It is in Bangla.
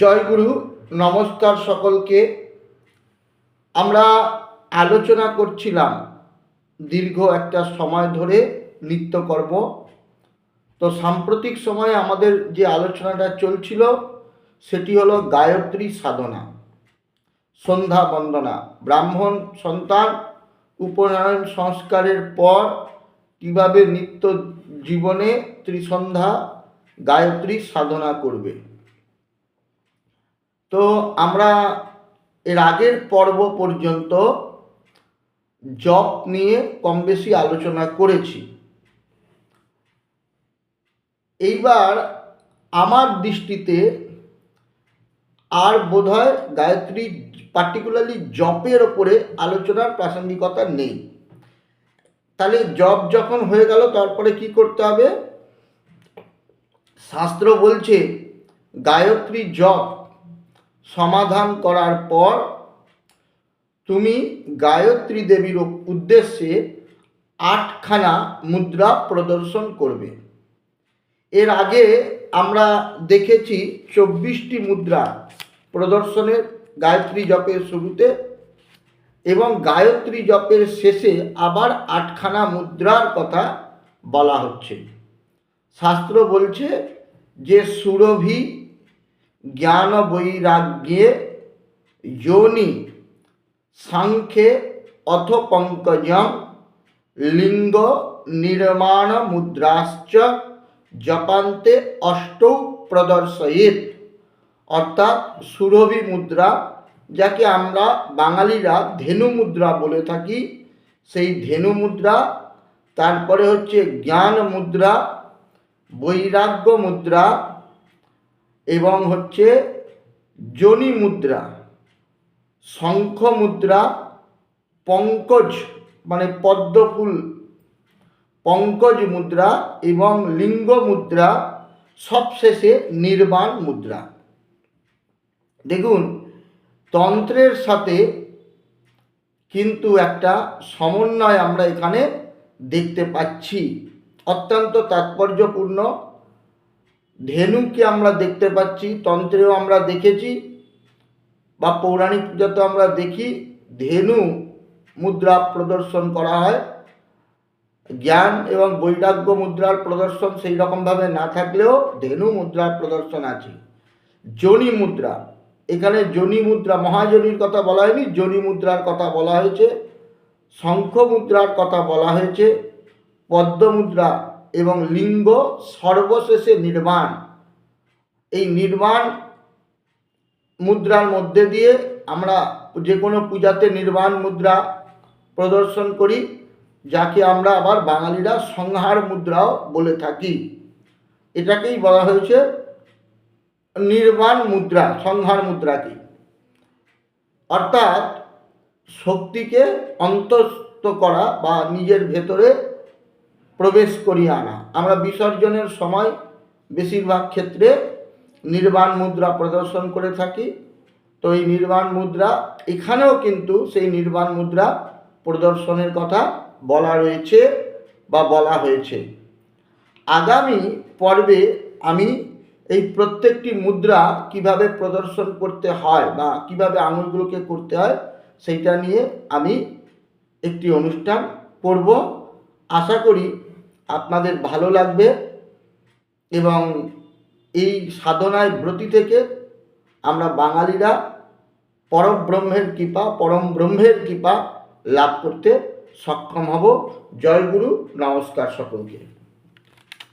জয়গুরু, নমস্কার সকলকে। আমরা আলোচনা করছিলাম দীর্ঘ একটা সময় ধরে নিত্যকর্ম তো সাম্প্রতিক সময়ে আমাদের যে আলোচনাটা চলছিল, সেটি হলো গায়ত্রী সাধনা, সন্ধ্যা বন্দনা। ব্রাহ্মণ সন্তান উপনয়ন সংস্কারের পর কীভাবে নিত্য জীবনে ত্রিসন্ধ্যা গায়ত্রী সাধনা করবে? তো আমরা এর আগের পর্ব পর্যন্ত জপ নিয়ে কম বেশি আলোচনা করেছি। এইবার আমার দৃষ্টিতে আর বোধহয় গায়ত্রী পার্টিকুলারলি জপের ওপরে আলোচনার প্রাসঙ্গিকতা নেই। তাহলে জব যখন হয়ে গেল, তারপরে কি করতে হবে? শাস্ত্র বলছে, গায়ত্রী জপ সমাধান করার পর তুমি গায়ত্রী দেবীর উদ্দেশ্যে আটখানা মুদ্রা প্রদর্শন করবে। এর আগে আমরা দেখেছি চব্বিশটি মুদ্রা প্রদর্শনের গায়ত্রী জপের শুরুতে এবং গায়ত্রী জপের শেষে আবার আটখানা মুদ্রার কথা বলা হচ্ছে। শাস্ত্র বলছে যে সুরভি জ্ঞান বৈরাগ্যে যোনি সাংখ্যে অথ পঙ্কজম লিঙ্গ নির্মাণ মুদ্রাশ্চ জপান্তে অষ্টৌ প্রদর্শয়েত অর্থাৎ সুরভি মুদ্রা যাকে আমরা বাঙালিরা ধেনু মুদ্রা বলে থাকি সেই ধেনু মুদ্রা তারপরে হচ্ছে জ্ঞান মুদ্রা বৈরাগ্য মুদ্রা এবং হচ্ছে জনি মুদ্রা, শঙ্খ মুদ্রা, পঙ্কজ মানে পদ্মফুল পঙ্কজ মুদ্রা এবং লিঙ্গ মুদ্রা সবশেষে নির্বাণ মুদ্রা। দেখুন, তন্ত্রের সাথে কিন্তু একটা সমন্বয় আমরা এখানে দেখতে পাচ্ছি। অত্যন্ত তাৎপর্যপূর্ণ ধেনুকে আমরা দেখতে পাচ্ছি? তন্ত্রেও আমরা দেখেছি, বা পৌরাণিক পূজাতে আমরা দেখি, ধেনু মুদ্রা প্রদর্শন করা হয়। জ্ঞান এবং বৈরাগ্য মুদ্রার প্রদর্শন সেই রকমভাবে না থাকলেও ধেনু মুদ্রার প্রদর্শন আছে। জনি মুদ্রা, এখানে জনি মুদ্রা, মহাজনীর কথা বলা হয়নি, জনি মুদ্রার কথা বলা হয়েছে, শঙ্খ মুদ্রার কথা বলা হয়েছে, পদ্ম মুদ্রা এবং লিঙ্গ সর্বশেষে নির্মাণ এই নির্মাণ মুদ্রার মধ্যে দিয়ে আমরা যে কোনো পূজাতে নির্বাণ মুদ্রা প্রদর্শন করি, যাকে আমরা আবার বাঙালিরা সংহার মুদ্রাও বলে থাকি। এটাকেই বলা হয়েছে নির্বাণ মুদ্রা, সংহার মুদ্রাকে। অর্থাৎ শক্তিকে অন্তস্থ করা বা নিজের ভেতরে প্রবেশ করিয়ে আনা আমরা বিসর্জনের সময় বেশিরভাগ ক্ষেত্রে নির্বাণ মুদ্রা প্রদর্শন করে থাকি। তো এই নির্বাণ মুদ্রা, এখানেও কিন্তু সেই নির্বাণ মুদ্রা প্রদর্শনের কথা বলা রয়েছে বা বলা হয়েছে। আগামী পর্বে আমি এই প্রত্যেকটি মুদ্রা কীভাবে প্রদর্শন করতে হয় বা কীভাবে আঙুলগুলোকে করতে হয়, সেইটা নিয়ে আমি একটি অনুষ্ঠান করব। আশা করি আপনাদের ভালো লাগবে এবং এই সাধনায় ব্রতি থেকে আমরা বাঙালিরা পরম ব্রহ্মের কৃপা, পরম ব্রহ্মের কৃপা লাভ করতে সক্ষম হব। জয় গুরু, নমস্কার সকলকে।